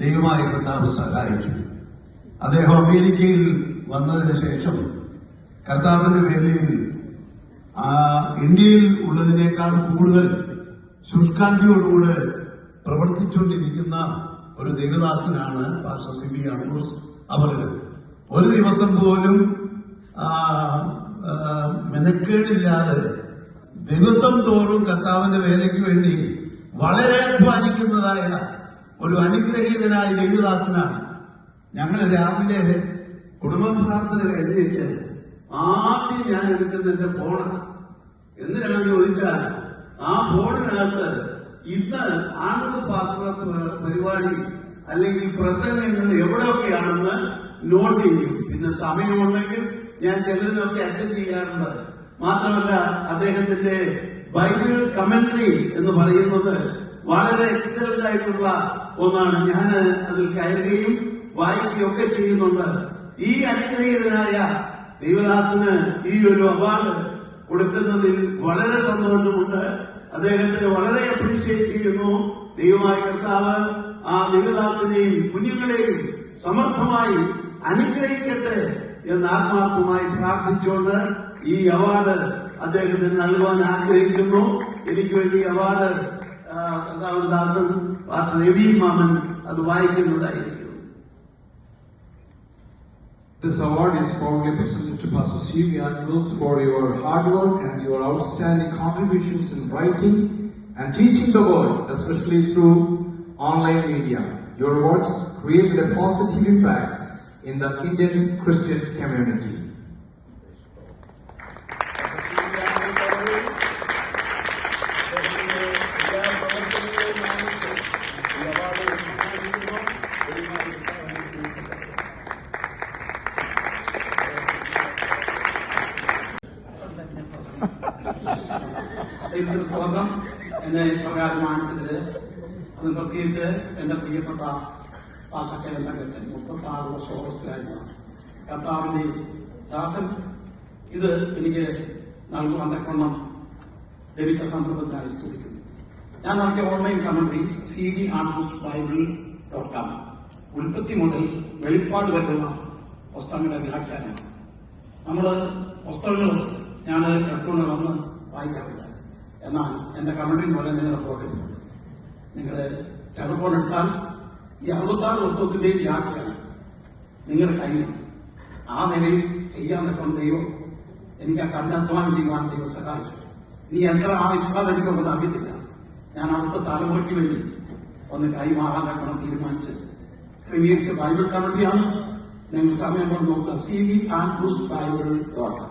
ദൈവമായ കർത്താവ് സഹായിച്ചു. അദ്ദേഹം അമേരിക്കയിൽ വന്നതിന് ശേഷം കർത്താവിന്റെ വേലയിൽ ആ ഇന്ത്യയിൽ ഉള്ളതിനേക്കാൾ കൂടുതൽ ശുഷ്കാന്തിയോടുകൂടെ പ്രവർത്തിച്ചുകൊണ്ടിരിക്കുന്ന ഒരു ദേവദാസനാണ് പാസ്റ്റർ സി ബി അണ്ടൂസ് അവർക്ക് ഒരു ദിവസം പോലും മെനക്കേടില്ലാതെ ദിവസം തോറും കർത്താവിന്റെ വേലയ്ക്ക് വേണ്ടി വളരെ അധ്വാനിക്കുന്നതായ ഒരു അനുഗ്രഹീതനായ ദേവദാസനാണ്. ഞങ്ങൾ രാവിലെ കുടുംബ പ്രാർത്ഥന കഴിഞ്ഞിട്ട് ആദ്യം ഞാൻ എടുക്കുന്ന എന്റെ ഫോണാണ് എന്തിനാണ് ചോദിച്ചാൽ ആ ഫോണിനകത്ത് ഇന്ന് ആണുങ്ങൾ പാത്ര പരിപാടി അല്ലെങ്കിൽ പ്രസംഗങ്ങൾ എവിടെയൊക്കെയാണെന്ന് നോട്ട് ചെയ്യും. പിന്നെ സമയമുണ്ടെങ്കിൽ ഞാൻ ചിലതിനൊക്കെ അറ്റൻഡ് ചെയ്യാറുണ്ട്. മാത്രമല്ല അദ്ദേഹത്തിന്റെ ബൈബിൾ കമന്ററി എന്ന് പറയുന്നത് വളരെ എക്സലന്റ് ഒന്നാണ്. ഞാൻ അതിൽ കയറുകയും വായിക്കുകയൊക്കെ ചെയ്യുന്നുണ്ട്. ഈ അനുഗ്രഹീതനായ ദൈവദാസന് ഈ ഒരു അവാർഡ് കൊടുക്കുന്നതിൽ വളരെ സന്തോഷമുണ്ട്. അദ്ദേഹത്തിന് വളരെ അപ്രീഷിയേറ്റ് ചെയ്യുന്നു. ദൈവമായ കർത്താവ് ആ ദൈവദാസനെയും കുഞ്ഞുങ്ങളെയും സമർത്ഥമായി അനുഗ്രഹിക്കട്ടെ എന്ന് ആത്മാർത്ഥമായി പ്രാർത്ഥിച്ചുകൊണ്ട് ഈ അവാർഡ് അദ്ദേഹത്തിന് നൽകുവാൻ ആഗ്രഹിക്കുന്നു. എനിക്ക് വേണ്ടി അവാർഡ് ആ, കർത്താവ് ദാസൻ പാസ്റ്റർ രവി മാമൻ അത് വായിക്കുന്നതായിരിക്കും This award is formally presented to Pastor C.V. Andrews for your hard work and your outstanding contributions in writing and teaching the word, especially through online media. Your words created a positive impact in the Indian Christian community. ദൈവത്തിന് സ്തോത്രം എന്നെ ഇപ്രകാരം കാണിച്ചത് അത് പ്രത്യേകിച്ച് എന്റെ പ്രിയപ്പെട്ട പാസക്കയെല്ലാം വെച്ചൻ മുപ്പത്തി ആറ് വർഷം ഓഫീസിലായിരുന്നു. കർത്താവിന്റെ ദാസൻ. ഇത് എനിക്ക് നൽകുവാൻ തക്കണം ലഭിച്ച സന്ദർഭത്തിനായി സ്തുതിക്കുന്നു. ഞാൻ നടത്തിയ ഓൺലൈൻ കമന്ററി സി ബി ആർട്ടൂസ് ബൈബിൾ ഡോട്ട് കോം. ഉൽപ്പത്തി മുതൽ വെളിപ്പാട് വരെയുള്ള പുസ്തകങ്ങളുടെ വ്യാഖ്യാനമാണ്. നമ്മൾ പുസ്തകങ്ങൾ ഞാൻ എടുത്തുകൊണ്ട് വന്ന് വായിക്കാറില്ല എന്നാൽ എന്റെ കമന്ററി പോലെ നിങ്ങളുടെ പോകരുത്. നിങ്ങൾ ടെലഫോൺ എടുത്താൽ ഈ അറുപത്താറ് പുസ്തകത്തിന്റെയും വ്യാഖ്യാണ് നിങ്ങളുടെ കയ്യിലുണ്ട്. ആ നിലയിൽ ചെയ്യാൻ പറ്റുന്ന ദൈവം എനിക്ക് ആ കഠിനാധ്വാനം ചെയ്യുവാൻ ദൈവം സഹായിച്ചു നീ എത്ര ആവിഷ്കാരം എനിക്കുണ്ടെന്ന് അറിയത്തില്ല. ഞാൻ അടുത്ത തലമുറയ്ക്ക് വേണ്ടി ഒന്ന് കൈമാറാൻ തക്കണം തീരുമാനിച്ച്. ക്രമീകരിച്ച ബൈബിൾ കമ്മിറ്റിയാണ് നിങ്ങൾ സമയം കൊണ്ട് നോക്കുക. C V and Bible dot